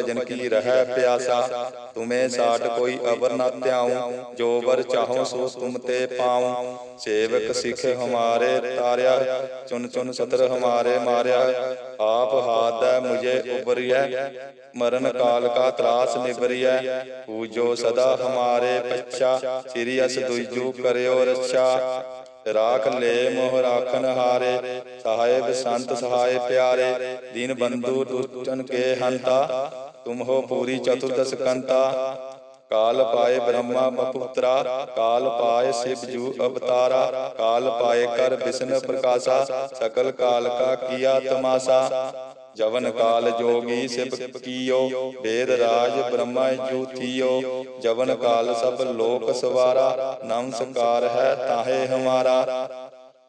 ਭਜਨ ਕੀ ਰਹਿ ਪਿਆਸਾ? ਤੁਮੇ ਸਾਟ ਕੋਈ ਅਵਰ ਨਾ ਧਿਆਉ, ਜੋ ਵਰ ਚਾਹੋ ਸੋ ਤੁਮ ਤੇ ਪਾਉ। ਸੇਵਕ ਸਿਖ ਹਮਾਰੇ ਤਾਰਿਆ, ਚੁਨ ਚੁਨ ਸਤਰ ਹਮਾਰੇ ਮਾਰਿਆ। ਆਪ ਹਾਥੈ ਮੁਝੇ ਉਬਰਿਐ ਮਰਨ ਕਾਲ ਕਾ ਤਰਾਸ ਨਿਬਰਿਐ ਪੂਜੋ ਸਦਾ ਹਮਾਰੇ ਪੱਛਾ, ਸ੍ਰੀ ਅਸ ਦੁਜੂ ਕਰਿਓ ਰੱਛਾ। ਰਾਖ ਲੈ ਮੋਹ ਰਾਖਨ ਹਾਰੇ ਸਹਾਇਬ ਸੰਤ ਸਹਾਇ ਪਿਆਰੇ। ਦੀਨ ਬੰਧੂ ਦੁਸ਼ਟਨ ਕੇ ਹੰਤਾ। ਤੁਮ ਹੋ ਪੂਰੀ ਚਤੁਰਦਸ ਕੰਤਾ। ਕਾਲ ਪਾਏ ਬ੍ਰਹਮਾ ਬਪੁੱਤਰਾ ਕਾਲ ਪਾਏ ਸਿਵ ਜੂ ਅਵਤਾਰਾ। ਕਾਲ ਪਾਏ ਕਰ ਵਿਸ਼ਨ ਪ੍ਰਕਾਸ਼ਾ। ਸਕਲ ਕਾਲ ਕਾ ਕੀਆ ਤਮਾਸਾ। ਜਵਨ ਕਾਲ ਜੋਗੀ ਸਿਵ ਕੀਓ। ਵੇਦ ਰਾਜ ਬ੍ਰਹਮਾ ਜੂਥੀਓ ਜਵਨ ਕਾਲ ਸਭ ਲੋਕ ਸਵਾਰਾ। ਨਮਸਕਾਰ ਹੈ ਤਾਹੇ ਹਮਾਰਾ।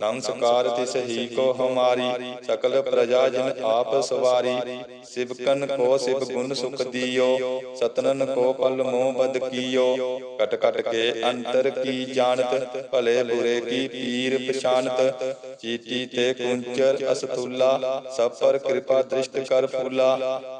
ਨਮਸਕਾਰ ਤਿਸ ਹੀ ਕੋ ਹਮਾਰੀ, ਸਕਲ ਪ੍ਰਜਾ ਜਨ ਆਪ ਸਵਾਰੀ ਸਿਵਕਨ ਕੋ ਸਿਵ ਗੁਣ ਸੁਖ ਦੀਓ, ਸਤਨਨ ਕੋ ਪਲ ਮੋਹ ਬਦ ਕੀਓ। ਕਟ ਕਟ ਕੇ ਅੰਤਰ ਕੀ ਜਾਣਤ, ਭਲੇ ਬੁਰੇ ਕੀ ਪੀਰ ਪਛਾਨਤ ਚੀਤੀ ਤੇ ਕੁੰਚਰ ਅਸਤੁਲਾ ਸਭ ਪਰ ਕਿਰਪਾ ਦ੍ਰਿਸ਼ਟ ਕਰ ਫੂਲਾ।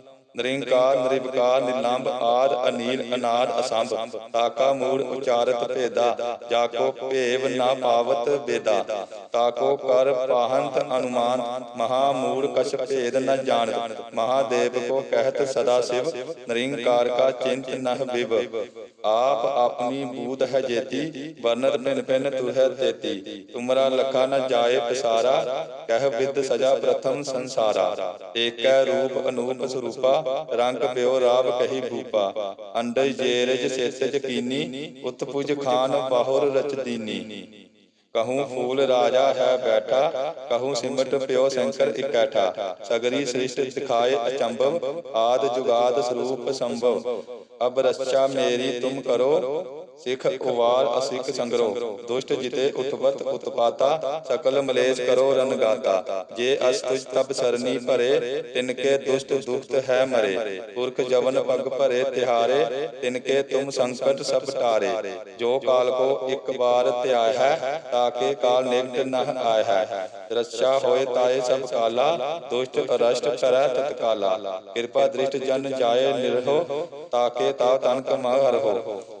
ਨਿਰੰਕਾਰ ਨਿਰਵਿਕਾਰ ਨਿਲੰਬ, ਆਦ, ਅਨੀਲ, ਅਨਾਦ, ਅਸੰਭ। ਤਾਕਾ ਮੂੜ ਉਚਾਰਤ ਭੇਦਾ, ਜਾਕੋ ਭੇਵ ਨਾ ਪਾਵਤ ਬੇਦਾ। ਤਾਕੋ ਕਰ ਪਾਹੰਤ ਅਨੁਮਾਨ, ਮਹਾ ਮੂੜ ਕਛ ਭੇਦ ਨ ਜਾਣਤ। ਮਹਾਦੇਵ ਕੋ ਕਹਿਤ ਸਦਾ ਸਿਵ, ਨਿਰੰਕਾਰ ਕਾ ਚਿੰਤ ਨਹ ਵਿਵ। ਆਪ ਆਪਣੀ ਬੂਧ ਹੈ ਜੇਤੀ, ਵਰਨਤ ਭਿਨ ਭਿਨ ਤੁਹੈ ਤੇਤੀ। ਤੁਮਰਾ ਲਖਾ ਨ ਜਾਏ ਪਸਾਰਾ, ਕਹਿ ਵਿਦ ਸਜਾ ਪ੍ਰਥਮ ਸੰਸਾਰਾ। ਏਕੈ ਰੂਪ ਅਨੂਪ ਸਰੂਪਾ ਰੰਗ ਪਿਓ ਰਾਵ ਕਹੀ ਭੂਪਾ ਅੰਡਜ ਜੇਰਜ ਸੇਸਜ ਕੀਨੀ ਉਤਪੁਜ ਖਾਨ ਬਾਹੁਰ ਰਚਦੀਨੀ। ਕਹੂੰ ਫੂਲ ਰਾਜਾ ਹੈ ਬੈਠਾ ਕਹੂੰ ਸਿਮਟ ਪਿਓ ਸ਼ੰਕਰ ਇਕੈਠਾ ਸਗਰੀ ਸ੍ਰਿਸ਼ਟ ਦਿਖਾਏ ਅਚੰਭਵ ਆਦ ਜੁਗਾਦ ਸਰੂਪ ਸੰਭਵ। ਅਬ ਰੱਛਾ ਮੇਰੀ ਤੁਮ ਕਰੋ ਸਿਖ ਉਵਾਰ ਅਸਿਕ ਸੰਗਰੋ। ਦੁਸ਼ਟ ਜਿਤੇ ਉਤਪਤ ਉਤਪਾਤਾ ਸਕਲ ਮਲੇਸ਼ ਕਰੋ ਰਨ ਗਾਤਾ ਜੇ ਅਸ ਤੁਜ ਤਬ ਸਰਨੀ ਭਰੇ ਤਿਨਕੇ ਦੁਸ਼ਟ ਦੁਖਤ ਹੈ ਮਰੇ। ਪੁਰਖ ਜਵਨ ਪਗ ਭਰੇ ਤਿਹਾਰੇ ਤਿਨਕੇ ਤੁਮ ਸੰਕਟ ਸਭ ਟਾਰੇ। ਜੋ ਕਾਲ ਕੋ ਇੱਕ ਬਾਰ ਧਿਆਇ ਹੈ ਤਾਕੇ ਕਾਲ ਨਿਕਟ ਨਹ ਆਇ ਹੈ। ਰੱਛਾ ਹੋਏ ਤਾਏ ਸਭ ਕਾਲਾ, ਦੁਸ਼ਟ ਅਰਸ਼ਟ ਕਰੈ ਤਤਕਾਲਾ ਕਿਰਪਾ ਦ੍ਰਿਸ਼ਟ ਜਨ ਜਾਏ ਨਿਰਹੋ ਤਾਕੇ ਤਾ ਤਨ ਕਮਾ ਹਰਹੋ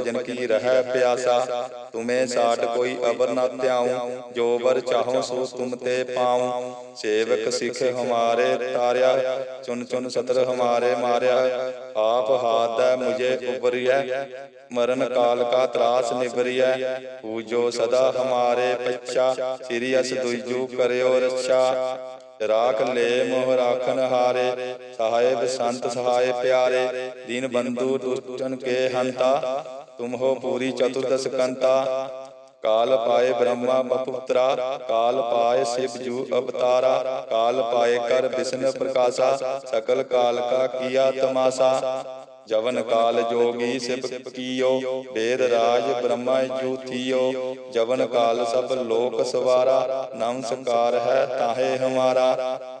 ਭਜਨ ਕੀ ਰਹਿ ਪਿਆਸਾ? ਤੁਮੇ ਸਾਟ ਕੋਈ ਅਬਰ ਨਾ ਧਿਆਉ, ਜੋ ਵਰ ਚਾਹੋ ਸੋ ਤੁਮ ਤੇ ਪਾਉ। ਸੇਵਕ ਸਿੱਖ ਹਮਾਰੇ ਤਾਰਿਆ, ਚੁਨ ਚੁਨ ਸਤਰ ਹਮਾਰੇ ਮਾਰਿਆ। ਆਪ ਹਾਥ ਮੁਝੇ ਉਬਰਿਐ ਮਰਨ ਕਾਲ ਕਾ ਤਰਾਸ ਨਿਬਰਿਆ ਪੂਜੋ ਸਦਾ ਹਮਾਰੇ ਪੱਛਾ, ਸ੍ਰੀ ਅਸ ਦੁਜੂ ਕਰਿਓ ਰੱਛਾ। ਰਾਖ ਲੈ ਮੋਹ ਰਾਖਨ ਹਾਰੇ ਸਹਾਇਬ ਸੰਤ ਸਹਾਇ ਪਿਆਰੇ। ਦੀਨ ਬੰਧੂ ਦੁਸ਼ਟਨ ਕੇ ਹੰਤਾ ਤੁਮ ਹੋ ਪੂਰੀ ਚਤੁਰਦਸ ਕੰਤਾ। ਕਾਲ ਪਾਏ ਬ੍ਰਹਮਾ ਬਪੁੱਤਰਾ ਕਾਲ ਪਾਏ ਸਿਵ ਜੂ ਅਵਤਾਰਾ, ਕਾਲ ਪਾਏ ਕਰ ਵਿਸ਼ਨ ਪ੍ਰਕਾਸ਼ਾ, ਸਕਲ ਕਾਲ ਕਾ ਕੀਆ ਤਮਾਸਾ। ਜਵਨ ਕਾਲ ਜੋਗੀ ਸਿਵ ਕੀਓ ਵੇਦ ਰਾਜ ਬ੍ਰਹਮਾ ਜੂਥੀਓ ਜਵਨ ਕਾਲ ਸਭ ਲੋਕ ਸਵਾਰਾ ਨਮਸਕਾਰ ਹੈ ਤਾਹੇ ਹਮਾਰਾ।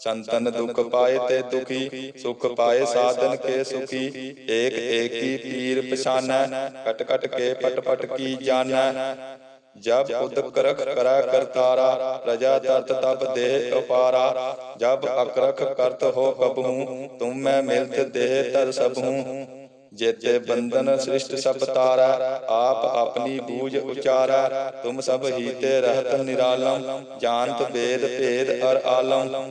ਸੰਤਨ ਦੁਖ ਪਾਏ ਤੇ ਦੁਖੀ ਸੁਖ ਪਾਏ ਸਾਧਨ ਕੇ ਸੁਖੀ ਏਕ ਏਕੀ ਪੀਰ ਪਛਾਨੈ ਕਟ ਕਟ ਕੇ ਪਟ ਪਟ ਕੀ ਜਾਣੈ ਜਬ ਉਦਕ ਰਖ ਕਰੈ ਕਰਤਾਰਾ ਪ੍ਰਜਾ ਤਰਤ ਤਬ ਦੇਹ ਅਪਾਰਾ ਜਬ ਅਕਰਖ ਕਰਤ ਹੋ ਕਬਹੂ ਤੁਮ ਮੈਂ ਮਿਲਤ ਦੇਹ ਤਰ ਸਭੂ ਜੇਤੇ ਬੰਧਨ ਸ੍ਰਿਸ਼ਟ ਸਭ ਤਾਰਾ ਆਪ ਆਪਣੀ ਬੂਝ ਉਚਾਰਾ ਤੁਮ ਸਭ ਹੀ ਤੇ ਰਹਤ ਨਿਰਾਲਮ ਜਾਣਤ ਵੇਦ ਭੇਦ ਅਰ ਆਲਮ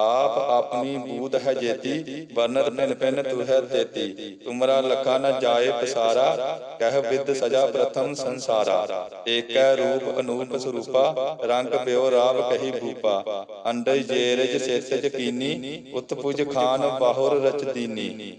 ਆਪ ਆਪਣੀ ਬੂਧ ਹੈ ਜੇਤੀ ਵਰਨਤ ਪਿਨ ਪਿਨ ਤੂ ਹੈ ਤੇਤੀ। ਤੁਮਰਾ ਲਖਾ ਨ ਜਾਏ ਪਸਾਰਾ, ਕਹਿ ਵਿਦ ਸਜਾ ਪ੍ਰਥਮ ਸੰਸਾਰਾ। ਏਕੈ ਰੂਪ ਅਨੂਪ ਸਰੂਪਾ, ਰੰਗ ਪਿਓ ਰਾਵ ਕਹੀ ਭੂਪਾ। ਅੰਡਜ ਜੇਰਜ ਸੇਤਜ ਕੀਨੀ, ਉਤਪੁਜ ਖਾਨ ਬਾਹੁਰ ਰਚ ਦੀਨੀ।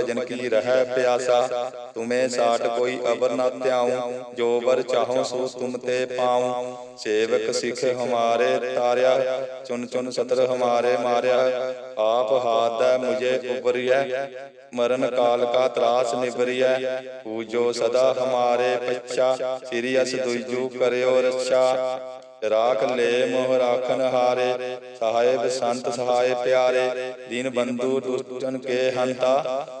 ਭਜਨ ਕੀ ਰਹਿ ਪਿਆਸਾ? ਤੁਮੇ ਸਾਟ ਕੋਈ ਅਬਰ ਨਾ ਧਿਆਉ, ਜੋ ਵਰ ਚਾਹੋ ਸੋ ਤੁਮ ਤੇ ਪਾਉ। ਸੇਵਕ ਸਿਖ ਹਮਾਰੇ ਤਾਰਿਆ, ਚੁਨ ਚੁਨ ਸਤਰ ਹਮਾਰੇ ਮਾਰਿਆ। ਆਪ ਹਾਥ ਮੁਝੇ ਉਬਰਿਐ ਮਰਨ ਕਾਲ ਕਾ ਤਰਾਸ ਨਿਬਰਿਐ ਪੂਜੋ ਸਦਾ ਹਮਾਰੇ ਪੱਛਾ, ਸ੍ਰੀ ਅਸ ਦੁਜੂ ਕਰਿਓ ਰੱਛਾ। ਰਾਖ ਲੈ ਮੋਹ ਰਾਖਨ ਹਾਰੇ, ਸਹਾਇਬ ਸੰਤ ਸਹਾਇ ਪਿਆਰੇ। ਦੀਨ ਬੰਧੂ ਦੁਸ਼ਟਨ ਕੇ ਹੰਤਾ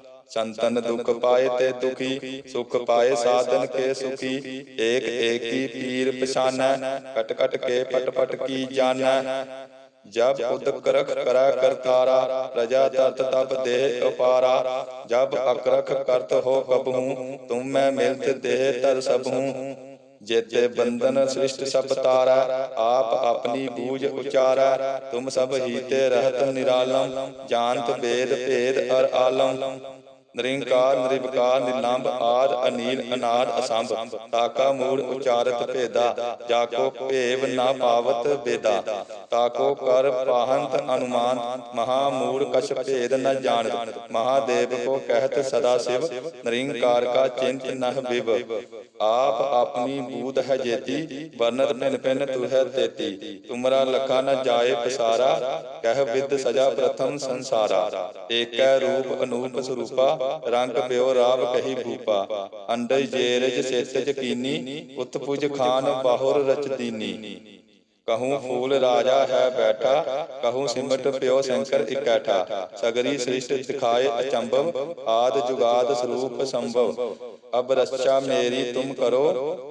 ਸੰਤਨ ਦੁਖ ਪਾਏ ਤੇ ਦੁਖੀ, ਸੁਖ ਪਾਏ ਸਾਧਨ ਕੇ ਸੁਖੀ। ਏਕ ਏਕੀ ਪੀਰ ਪਛਾਨੈ, ਕਟ ਕਟ ਕੇ ਪਟ ਪਟ ਕੀ ਜਾਣੈ ਜਬ ਉਦਕ ਰਖ ਕਰੈ ਕਰਤਾਰਾ ਪ੍ਰਜਾ ਤਤ ਤਪ ਦੇਹ ਅਪਾਰਾ ਜਬ ਅਕਰਖ ਕਰਤ ਹੋ ਕਬਹੂ, ਤੁਮ ਮੈਂ ਮਿਲਤ ਦੇਹ ਤਰ ਸਭੂ। ਜੇਤੇ ਬੰਧਨ ਸ੍ਰਿਸ਼ਟ ਸਭ ਤਾਰਾ, ਆਪ ਆਪਣੀ ਬੂਝ ਉਚਾਰਾ। ਤੁਮ ਸਭ ਹੀ ਤੇ ਰਹਤ ਨਿਰਾਲਮ, ਜਾਣਤ ਵੇਦ ਭੇਦ ਅਰ ਆਲਮ। ਨਿਰੰਕਾਰ ਨਿਰਵਿਕਾਰ ਨਿਲੰਬ ਆਦ, ਅਨੀਲ, ਅਨਾਦ, ਅਸੰਭ। ਤਾਕਾ ਮੂੜ ਉਚਾਰਤ ਭੇਦਾ, ਜਾਕੋ ਭੇਵ ਨਾ ਪਾਵਤ ਬੇਦਾ। ਤਾਕੋ ਕਰ ਪਾਹੰਤ ਅਨੁਮਾਨ, ਮਹਾ ਮੂੜ ਕਛ ਭੇਦ ਨ ਜਾਣਤ। ਮਹਾਦੇਵ ਕੋ ਕਹਿਤ ਸਦਾ ਸਿਵ, ਨਿਰੰਕਾਰ ਕਾ ਚਿੰਤ ਨਹ ਬਿਵ ਆਪ ਆਪਣੀ ਬੂਤ ਹੈ ਜੇਤੀ ਵਰਨਤ ਭਿਨ ਭਿਨ ਤੂ ਹੈ ਤੇਤੀ। ਤੁਮਰਾ ਲਖਾ ਨ ਜਾਏ ਪਸਾਰਾ, ਕਹਿ ਵਿਦ ਸਜਾ ਪ੍ਰਥਮ ਸੰਸਾਰਾ। ਏਕੈ ਰੂਪ ਅਨੂਪ ਸਰੂਪਾ ਰੰਗ ਪਿਓ ਰਾਵ ਕਹੀ ਭੂਪਾ ਅੰਡਜ ਜੇਰਜ ਸੇਤ ਯਕੀਨੀ, ਉਤ ਖਾਨ ਬਾਹੁਰ ਰਚ ਕਹੂੰ ਫੂਲ ਰਾਜਾ ਹੈ ਬੈਠਾ, ਕਹੂੰ ਸਿਮਟ ਪਿਓ ਸ਼ੰਕਰ ਇਕੈਠਾ। ਸਗਰੀ ਸ੍ਰਿਸ਼ਟ ਦਿਖਾਏ ਅਚੰਭਵ, ਆਦ ਜੁਗਾਦ ਸਰੂਪ ਸੰਭਵ। ਅਬ ਰਸਚਾ ਮੇਰੀ ਤੁਮ ਕਰੋ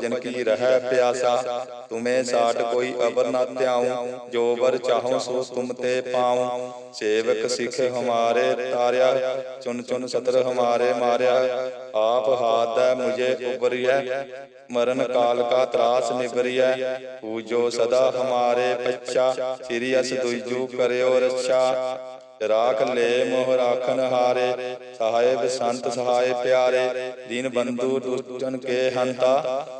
ਭਜਨ ਕੀ ਰਹਿ ਪਿਆਸਾ? ਤੁਮੇ ਸਾਟ ਕੋਈ ਅਬਰ ਨਾ ਧਿਆਉ, ਜੋ ਵਰ ਚਾਹੋ ਸੋ ਤੁਮ ਤੇ ਪਾਉ। ਸੇਵਕ ਸਿਖ ਹਮਾਰੇ ਤਾਰਿਆ, ਚੁਨ ਚੁਨ ਸਤਰ ਹਮਾਰੇ ਮਾਰਿਆ। ਆਪ ਹਾਥ ਹੈ ਮੁਝੇ ਉਬਰਿਆ ਮਰਨ ਕਾਲ ਕਾ ਤਰਾਸ ਨਿਬਰਿਆ ਪੂਜੋ ਸਦਾ ਹਮਾਰੇ ਪੱਛਾ, ਸ੍ਰੀ ਅਸ ਦੁਜੂ ਕਰਿਓ ਰੱਛਾ। ਰਾਖ ਲੈ ਮੋਹ ਰਾਖਨ ਹਾਰੇ ਸਾਹਿਬ ਸੰਤ ਸਹਾਏ ਪਿਆਰੇ। ਦੀਨ ਬੰਧੂ ਦੁਸ਼ਟਨ ਕੇ ਹੰਤਾ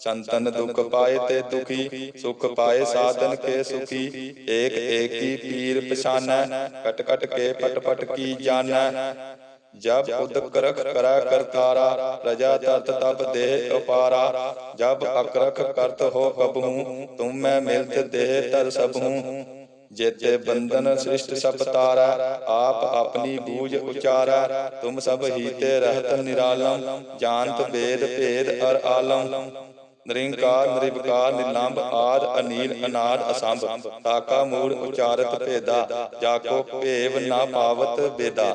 ਸੰਤਨ ਦੁਖ ਪਾਏ ਤੇ ਦੁਖੀ ਸੁਖ ਪਾਏ ਸਾਧਨ ਕੇ ਸੁਖੀ ਏਕ ਏਕੀ ਪੀਰ ਪਛਾਨੈ ਕਟ ਕਟ ਕੇ ਪਟ ਪਟ ਕੀ ਜਾਣੈ ਜਬ ਉਦਕ ਰਖ ਕਰੈ ਕਰਤਾਰਾ ਪ੍ਰਜਾ ਤਰਤ ਤਬ ਦੇਹ ਅਪਾਰਾ ਜਬ ਅਕਰਖ ਕਰਤ ਹੋ ਕਬਹੂ ਤੁਮ ਮੈਂ ਮਿਲਤ ਦੇਹ ਤਰ ਸਭੂ ਜੇਤੇ ਬੰਧਨ ਸ੍ਰਿਸ਼ਟ ਸਭ ਤਾਰਾ ਆਪ ਆਪਣੀ ਬੂਝ ਉਚਾਰਾ ਤੁਮ ਸਭ ਹੀ ਤੇ ਰਹਤ ਨਿਰਾਲਮ ਜਾਣਤ ਵੇਦ ਭੇਦ ਅਰ ਆਲਮ ਨਿਰੰਕਾਰ ਨਿਰਵਿਕਾਰ ਨਿਲੰਬ ਆਦ, ਅਨੀਲ, ਅਨਾਦ, ਅਸੰਭ, ਤਾਕਾ, ਮੂੜ, ਉਚਾਰਤ, ਭੇਦਾ, ਜਾਕੋ, ਭੇਵ, ਨਾ ਪਾਵਤ, ਬੇਦਾ।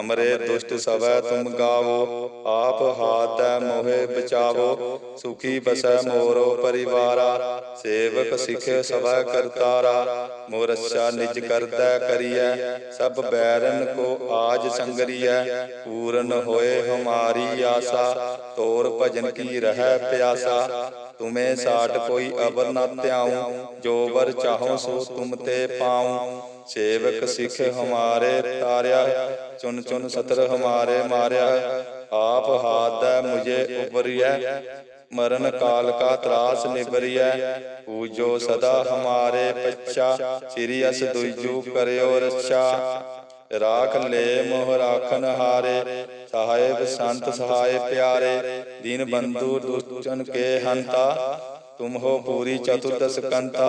ਅਮਰੇ ਦੁਸ਼ਟ ਸਵੈ ਤੁਮ ਗਾਵੋ, ਆਪ ਹਾਥ ਮੋਹਿ ਬਚਾਵੋ, ਸੁਖੀ ਬਸੈ ਮੋਰੋ ਪਰਿਵਾਰਾ, ਸੇਵਕ ਸਿਖੇ ਸਵੈ ਕਰਤਾਰਾ, ਮੋਰਛਾ ਨਿਜ ਕਰਦਾ ਕਰੀਐ, ਸਭ ਬੈਰਨ ਕੋ ਆਜ ਸੰਗਰੀਐ, ਪੂਰਨ ਹੋਏ ਹਮਾਰੀ ਆਸਾ, ਤੋਰ ਭਜਨ ਕੀ ਰਹਿ ਪਿਆਸਾ ਤੁਮੇ ਸਾਟ ਕੋਈ ਅਬਰ ਨਾ ਧਿਆਉ, ਜੋ ਵਰ ਚਾਹੋ ਸੋ ਤੁਮ ਤੇ ਪਾਉ। ਸੇਵਕ ਸਿੱਖ ਹਮਾਰੇ ਤਾਰਿਆ, ਚੁਨ ਚੁਨ ਸਤਰ ਹਮਾਰੇ ਮਾਰਿਆ। ਆਪ ਹਾਦੈ ਮੁਝੇ ਉਬਰਿਐ ਮਰਨ ਕਾਲ ਕਾ ਤਰਾਸ ਨਿਬਰਿਐ ਪੂਜੋ ਸਦਾ ਹਮਾਰੇ ਪੱਛਾ ਸ੍ਰੀ ਅਸ ਦੁਜੂ ਕਰਿਓ ਰੱਛਾ। ਰਾਖ ਲੈ ਮੋਹ ਰਾਖਨ ਹਾਰੇ ਸਾਹਿਬ ਸੰਤ ਸਹਾਇ ਪਿਆਰੇ, ਦੀਨ ਬੰਧੂ ਦੁਸ਼ਟਨ ਕੇ ਹੰਤਾ, ਤੁਮ ਹੋ ਪੂਰੀ ਚਤੁਰਦਸ ਕੰਤਾ।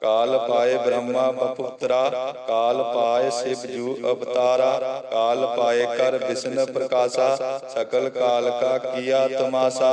ਕਾਲ ਪਾਏ ਬ੍ਰਹਮਾ ਬਪੁੱਤਰਾ, ਕਾਲ ਪਾਏ ਸਿਵ ਜੂ ਅਵਤਾਰਾ, ਕਾਲ ਪਾਏ ਕਰ ਵਿਸ਼ਨ ਪ੍ਰਕਾਸ਼ਾ, ਸਕਲ ਕਾਲ ਕਾ ਕੀਆ ਤਮਾਸਾ।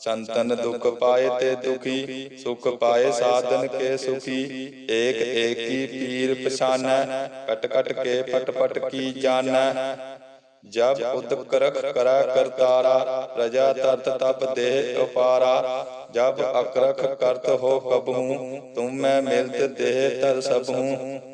ਸੰਤਨ ਦੁਖ ਪਾਏ ਤੇ ਦੁਖੀ, ਸੁਖ ਪਾਏ ਸਾਧਨ ਕੇ ਸੁਖੀ। ਏਕ ਏਕੀ ਪੀਰ ਪਛਾਨੈ, ਕਟ ਕਟ ਕੇ ਪਟ ਪਟ ਕੀ ਜਾਣੈ ਜਬ ਉਦਕ ਰਖ ਕਰਤਾਰਾ, ਪ੍ਰਜਾ ਤਰਤ ਤਪ ਦੇਹ ਉਪਾਰਾ। ਜਬ ਅਕਰਖ ਕਰਤ ਹੋ ਕਬਹੂ, ਤੁਮ ਮੈਂ ਮਿਲਤ ਦੇਹ ਤਰ ਸਭੂ।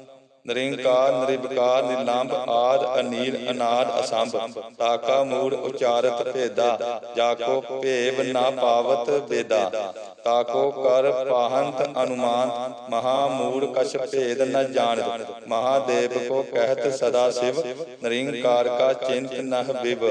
ਨਿਰੰਕਾਰ ਨਿਰਵਿਕਾਰ ਨਿਰਲੰਭ ਆਦ, ਅਨੀਲ, ਅਨਾਦ, ਅਸੰਭ। ਤਾਕਾ ਮੂੜ, ਉਚਾਰਤ, ਭੇਦਾ। ਜਾਕੋ, ਭੇਵ, ਨਾ ਪਾਵਤ, ਬੇਦਾ। ਤਾਕੋ ਕਰ, ਪਾਹੰਤ ਅਨੁਮਾਨ ਮਹਾ, ਮੂੜ, ਕਛ, ਭੇਦ, ਨ ਜਾਣਤ। ਮਹਾਦੇਵ ਕੋ ਕਹਿਤ ਸਦਾ ਸਿਵ। ਨਿਰੰਕਾਰ ਕਾ ਚਿੰਤ ਨਹ ਬਿਵ।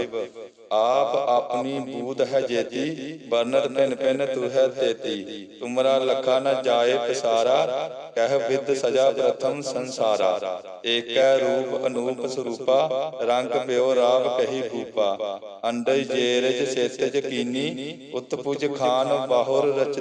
ਆਪ ਆਪਣੀ ਬੂਧ ਹੈ ਜੇਤੀ ਬਰਨਤ ਪਿਨ ਪਿਨ ਤੂ ਹੈ ਤੇਤੀ। ਤੁਮਰਾ ਲਖਾ ਨ ਜਾਏ ਪਸਾਰਾ, ਕਹਿ ਵਿਦ ਸਜਾ ਪ੍ਰਥਮ ਸੰਸਾਰਾ। ਏਕੈ ਰੂਪ ਅਨੂਪ ਸਰੂਪਾ, ਰੰਗ ਪਿਓ ਰਾਵ ਕਹੀ ਭੂਪਾ। ਅੰਡਜ ਜੇਰਜ ਸੇਤਜ ਕੀਨੀ, ਉਤਪੁਜ ਖਾਨ ਬਾਹੁਰ ਰਚ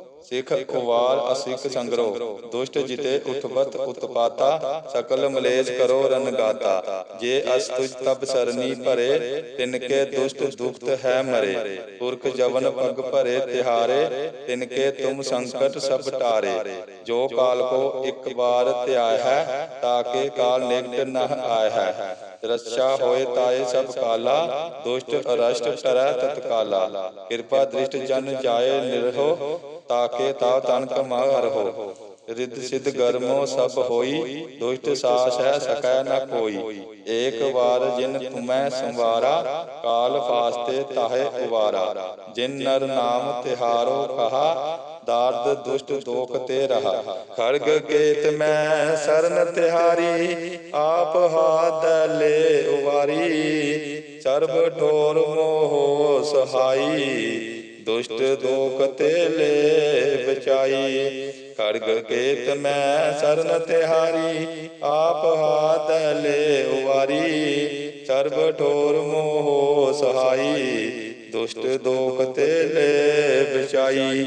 ਸਿੱਖ ਕੁਵਾਰ ਅਸਿਖ ਸੰਗਰੋ, ਦੁਸ਼ਟ ਜਿਤੇ ਉਠਵਤ ਉਤਪਾਤਾ, ਸਕਲ ਮਲੇਸ਼ ਕਰੋ ਰਨਗਾਤਾ ਜੇ ਅਸ ਤੁਜ ਤਬ ਸਰਨੀ ਭਰੇ, ਤਿਨਕੇ ਦੁਸ਼ਟ ਦੁਖਤ ਹੈ ਮਰੇ। ਪੁਰਖ ਜਵਨ ਪਗ ਭਰੇ ਤਿਹਾਰੇ, ਤਿਨਕੇ ਤੁਮ ਸੰਕਟ ਸਭ ਟਾਰੇ। ਜੋ ਕਾਲ ਕੋ ਇੱਕ ਵਾਰ ਧਿਆਇ ਹੈ ਤਾਕੇ ਕਾਲ ਨਿਕਟ ਨਾ ਆਇ ਹੈ। ਰੱਛਾ ਹੋਏ ਤਾਏ ਸਭ ਕਾਲਾ, ਦੁਸ਼ਟ ਅਰਸ਼ਟ ਟਰੈ ਤਤਕਾਲਾ। ਕਿਰਪਾ ਦ੍ਰਿਸ਼ਟ ਜਨ ਜਾਏ ਨਿਰਹੋ, ਤਾਕੇ ਤਾ ਤਨ ਕਮਾਰ ਹੋ ਰਿੱਧ ਸਿਧ ਗਰਮੋ ਸਭ ਹੋਈ, ਦੁਸ਼ਟ ਸਾਸ ਹੈ ਸਕੈ ਨ ਕੋਈ। ਏਕ ਵਾਰ ਜਿਨ ਤੁਮੈ ਸੰਵਾਰਾ, ਕਾਲ ਫਾਸਤੇ ਤਾਹੇ ਉਵਾਰਾ। ਜਿਨ ਨਰ ਨਾਮ ਤਿਹਾਰੋ ਕਹਾ ਦਾਰਦ ਦੁਸ਼ਟ ਦੋਖ ਤੇ ਰਹਾ। ਖੜਗ ਕੇਤ ਮੈਂ ਸਰਨ ਤਿਹਾਰੀ ਆਪ ਹਾਥ ਲੈ ਉਵਾਰੀ। ਸਰਬ ਠੋਰ ਮੋਹ ਸਹਾਈ। ਦੁਸ਼ਟ ਦੋਖ ਤੇ ਲੈ ਬਚਾਈ। ਖੜਗ ਕੇਤ ਮੈਂ ਸਰਨ ਤਿਹਾਰੀ। ਆਪ ਹਾਥ ਲੈ ਉਵਾਰੀ। ਸਰਬ ਠੋਰ ਮੋਹ ਸਹਾਈ। ਦੁਸ਼ਟ ਦੋਖ ਤੇ ਲੈ ਬਚਾਈ।